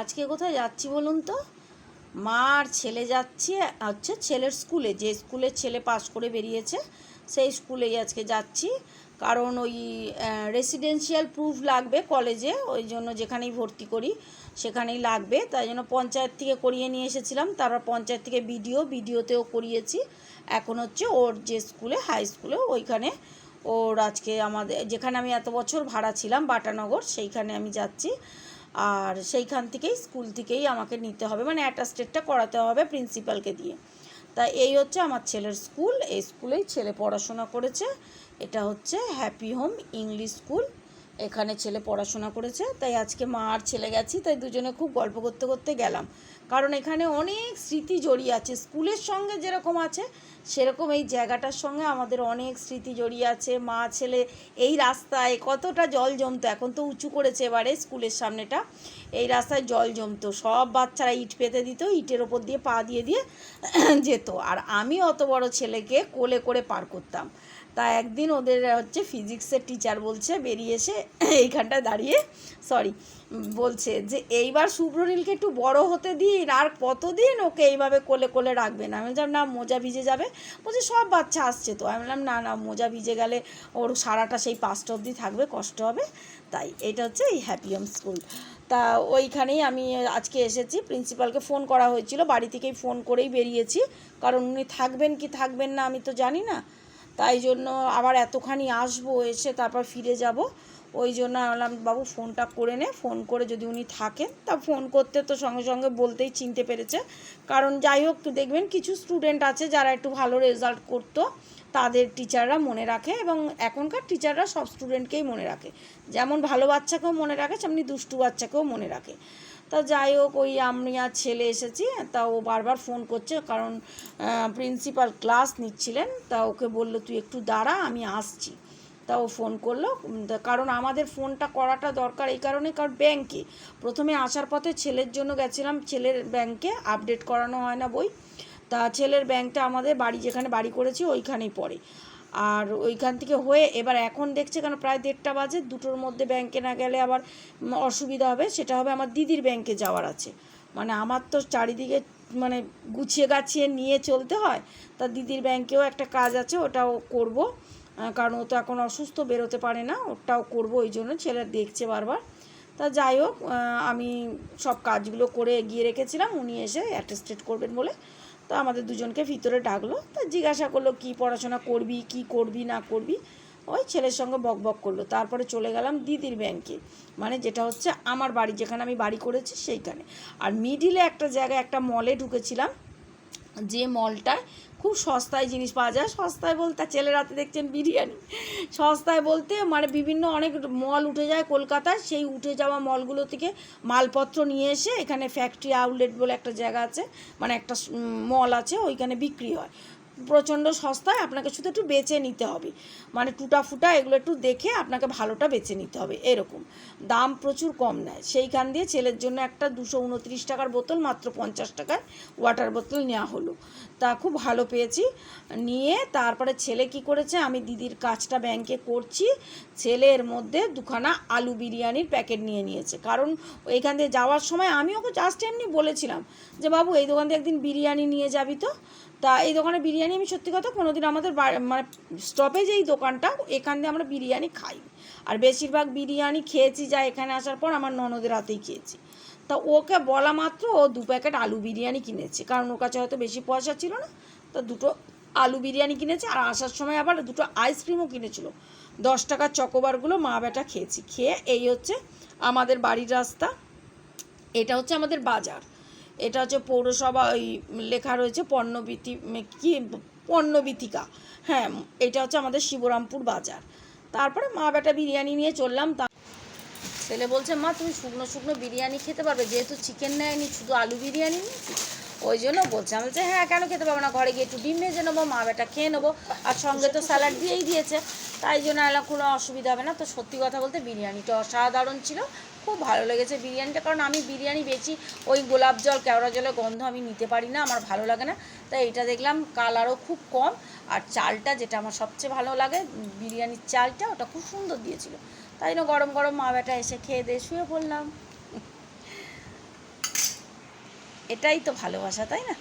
আজকে কোথায় যাচ্ছি বলুন তো? মা আর ছেলে যাচ্ছি, হচ্ছে ছেলের স্কুলে। যে স্কুলে ছেলে পাস করে বেরিয়েছে, সেই স্কুলেই আজকে যাচ্ছি। কারণ ওই রেসিডেন্সিয়াল প্রুফ লাগবে কলেজে ওই জন্য যেখানেই ভর্তি করি, সেখানেই লাগবে। তাই জন্য পঞ্চায়েত থেকে করিয়ে নিয়ে এসেছিলাম। তারপর পঞ্চায়েত থেকে বিডিও বিডিওতেও করিয়েছি। এখন হচ্ছে ওর যে স্কুলে হাই স্কুলে ওইখানে ওর আজকে আমাদের, যেখানে আমি এত বছর ভাড়া ছিলাম, বাটানগর, সেইখানে আমি যাচ্ছি। আর সেইখান থেকেই স্কুল থেকেই আমাকে নিতে হবে। মানে অ্যাটাস্টেডটা করাতে হবে প্রিন্সিপালকে দিয়ে। তা এই হচ্ছে আমার ছেলের স্কুল। এই স্কুলেই ছেলে পড়াশোনা করেছে। এটা হচ্ছে হ্যাপি হোম ইংলিশ স্কুল এখানে ছেলে পড়াশোনা করেছে। তাই আজকে মা আর ছেলে গেছি, তাই দুজনে খুব গল্প করতে করতে গেলাম। কারণ এখানে অনেক স্মৃতি জড়িয়ে আছে। স্কুলের সঙ্গে যেরকম আছে, সেরকম এই জায়গাটার সঙ্গে আমাদের অনেক স্মৃতি জড়িয়ে আছে। মা, ছেলে, এই রাস্তায় কতটা জল জমতো, এখন তো উঁচু করেছে এবারে স্কুলের সামনেটা। এই রাস্তায় জল জমতো, সব বাচ্চারা ইট পেতে দিত, ইটের ওপর দিয়ে পা দিয়ে দিয়ে যেত। আর আমি অত বড় ছেলেকে কোলে করে পার করতাম। তা একদিন ওদের হচ্ছে ফিজিক্সের টিচার বলছে, বেরিয়ে এসে এইখানটায় দাঁড়িয়ে, সরি বলছে যে, এইবার শুভ্রনীলকে একটু বড় হতে দিন আর কতদিন ওকে এইভাবে কোলে কোলে রাখবেন আমি বললাম না, মোজা ভিজে যাবে। বলছে, সব বাচ্চা আসছে তো। আমি বললাম না না, মোজা ভিজে গেলে ওর সারাটা সেই পাঁচটা অবধি থাকবে, কষ্ট হবে। তাই, এটা হচ্ছে এই হ্যাপিয়াম স্কুল তা ওইখানেই আমি আজকে এসেছি। প্রিন্সিপালকে ফোন করা হয়েছিল। বাড়ি থেকেই ফোন করেই বেরিয়েছি। কারণ উনি থাকবেন কি থাকবেন না, আমি তো জানি না। তাই জন্য আবার এতখানি আসব, এসে তারপর ফিরে যাব। ওই জন্য বললাম, বাবু ফোনটা করে নে। ফোন করে যদি উনি থাকেন, তা ফোন করতে তো সঙ্গে সঙ্গে বলতেই চিনতে পেরেছে। কারণ যাই হোক, দেখবেন কিছু স্টুডেন্ট আছে যারা একটু ভালো রেজাল্ট করতো, তাদের টিচাররা মনে রাখে এবং এখনকার টিচাররা সব স্টুডেন্টকেই মনে রাখে। যেমন ভালো বাচ্চাকেও মনে রাখে, তেমনি দুষ্টু বাচ্চাকেও মনে রাখে। তা যাই হোক, ওই আমি আর ছেলে এসেছি, তা ও বারবার ফোন করছে, কারণ প্রিন্সিপাল ক্লাস নিচ্ছিলেন, তা ওকে বলল, তুই একটু দাঁড়া, আমি আসছি। তা ও ফোন করল কারণ আমাদের ফোনটা করাটা দরকার এই কারণে কারণ ব্যাংকে প্রথমে আসার পথে ছেলের জন্য গেছিলাম, ছেলের ব্যাংকে আপডেট করানো হয় না বই। তা ছেলের ব্যাংকটা আমাদের বাড়ি, যেখানে বাড়ি করেছি ওইখানেই পড়ে। আর ওইখান থেকে হয়ে এবার এখন দেখছে কেন প্রায় দেড়টা বাজে, দুটোর মধ্যে ব্যাংকে না গেলে আবার অসুবিধা হবে, সেটা হবে আমার দিদির ব্যাংকে যাওয়ার আছে। মানে আমার তো চারিদিকে মানে গুছিয়ে গাছিয়ে নিয়ে চলতে হয়। তা দিদির ব্যাংকেও একটা কাজ আছে, ওটাও করব। কারণ ও তো এখন অসুস্থ, বেরোতে পারে না। ওটাও করব, ওই জন্য ছেলে দেখছে বারবার। তা যাই হোক আমি সব কাজগুলো করে এগিয়ে রেখেছিলাম। উনি এসে অ্যাটেস্টেড করবেন বলে তো আমাদের দুজনকে ভিতরে ডাকলো। তা জিজ্ঞাসা করল, কি পড়াশোনা করবি, কি করবি, না করবি? ওই ছেলের সঙ্গে বক বক করল। তারপরে চলে গেলাম দিদির ব্যাংকে। মানে যেটা হচ্ছে, আমার বাড়ি, যেখানে আমি বাড়ি করেছি সেইখানে। আর মিডিলে একটা জায়গায় একটা মলে ঢুকেছিলাম। যে মলটায় খুব সস্তায় জিনিস পাওয়া যায়। সস্তায় বলতে ছেলের হাতে দেখছেন বিরিয়ানি। সস্তায় বলতে মানে বিভিন্ন অনেক মল উঠে যায় কলকাতায়। সেই উঠে যাওয়া মলগুলো থেকে মালপত্র নিয়ে এসে এখানে ফ্যাক্টরি আউটলেট বলে একটা জায়গা আছে। মানে একটা মল আছে, ওইখানে বিক্রি হয়। প্রচণ্ড সস্তায় আপনাকে শুধু একটু বেছে নিতে হবে। মানে টুটা ফুটা এগুলো একটু দেখে আপনাকে ভালোটা বেছে নিতে হবে, এরকম। দাম প্রচুর কম নেয়। সেইখান দিয়ে ছেলের জন্য একটা দুশো উনত্রিশ টাকার বোতল, মাত্র পঞ্চাশ টাকায় ওয়াটার বোতল নেওয়া হলো। তা খুব ভালো পেয়েছি। নিয়ে তারপরে ছেলে কি করেছে, আমি দিদির কাজটা ব্যাংকে করছি। ছেলের মধ্যে দুখানা আলু বিরিয়ানির প্যাকেট নিয়ে নিয়েছে। কারণ এইখান দিয়ে যাওয়ার সময় আমি ওকে জাস্ট এমনি বলেছিলাম যে, বাবু, এই দোকান দিয়ে একদিন বিরিয়ানি নিয়ে যাবি তো? তা এই দোকানে বিরিয়ানি আমি সত্যি কথা কোনোদিন আমাদের মানে স্টপেজ এই দোকানটা, এখান দিয়ে আমরা বিরিয়ানি খাই। আর বেশিরভাগ বিরিয়ানি খেয়েছি যা এখানে আসার পর আমার ননদের হাতেই খেয়েছি। তা ওকে বলা মাত্র ও দু প্যাকেট আলু বিরিয়ানি কিনেছে। কারণ ওর কাছে হয়তো বেশি পয়সা ছিল না, তা দুটো আলু বিরিয়ানি কিনেছে। আর আসার সময় আবার দুটো আইসক্রিমও কিনেছিল। দশ টাকার চকোবারগুলো মা বেটা খেয়েছি। খেয়ে এই হচ্ছে আমাদের বাড়ির রাস্তা। এটা হচ্ছে আমাদের বাজার। এটা হচ্ছে পৌরসভা, ওই লেখা রয়েছে পণ্যবিতি কি পণ্যবিতিকা হ্যাঁ এটা হচ্ছে আমাদের শিবরামপুর বাজার। তারপরে মা বেটা বিরিয়ানি নিয়ে চললাম, তা ছেলে বলছে, মা, তুমি শুকনো শুকনো বিরিয়ানি খেতে পারবে? যেহেতু চিকেন নেয়নি, শুধু আলু বিরিয়ানি নিয়েছি। ওই জন্য বলছে, আমি বলছি হ্যাঁ কেন খেতে পারব না? ঘরে গিয়ে একটু ডিম ভেজে নেব, মা বেটা খেয়ে নেব, আর সঙ্গে তো স্যালাড দিয়েই দিয়েছে। তাই জন্য এলাম, কোনো অসুবিধা হবে না। তো সত্যি কথা বলতে বিরিয়ানিটা অসাধারণ ছিল। খুব ভালো লেগেছে বিরিয়ানিটা, কারণ আমি বিরিয়ানি বেশি ওই গোলাপ জল, কেওড়া জলের গন্ধ আমি নিতে পারি না, আমার ভালো লাগে না। তাই এটা দেখলাম কালারও খুব কম আর চালটা যেটা আমার সবচেয়ে ভালো লাগে, বিরিয়ানির চালটা ওটা খুব সুন্দর দিয়েছিল। তাই জন্য গরম গরম মা বেটা এসে খেয়ে দিয়ে শুয়ে পড়লাম। এটাই তো ভালোবাসা, তাই না?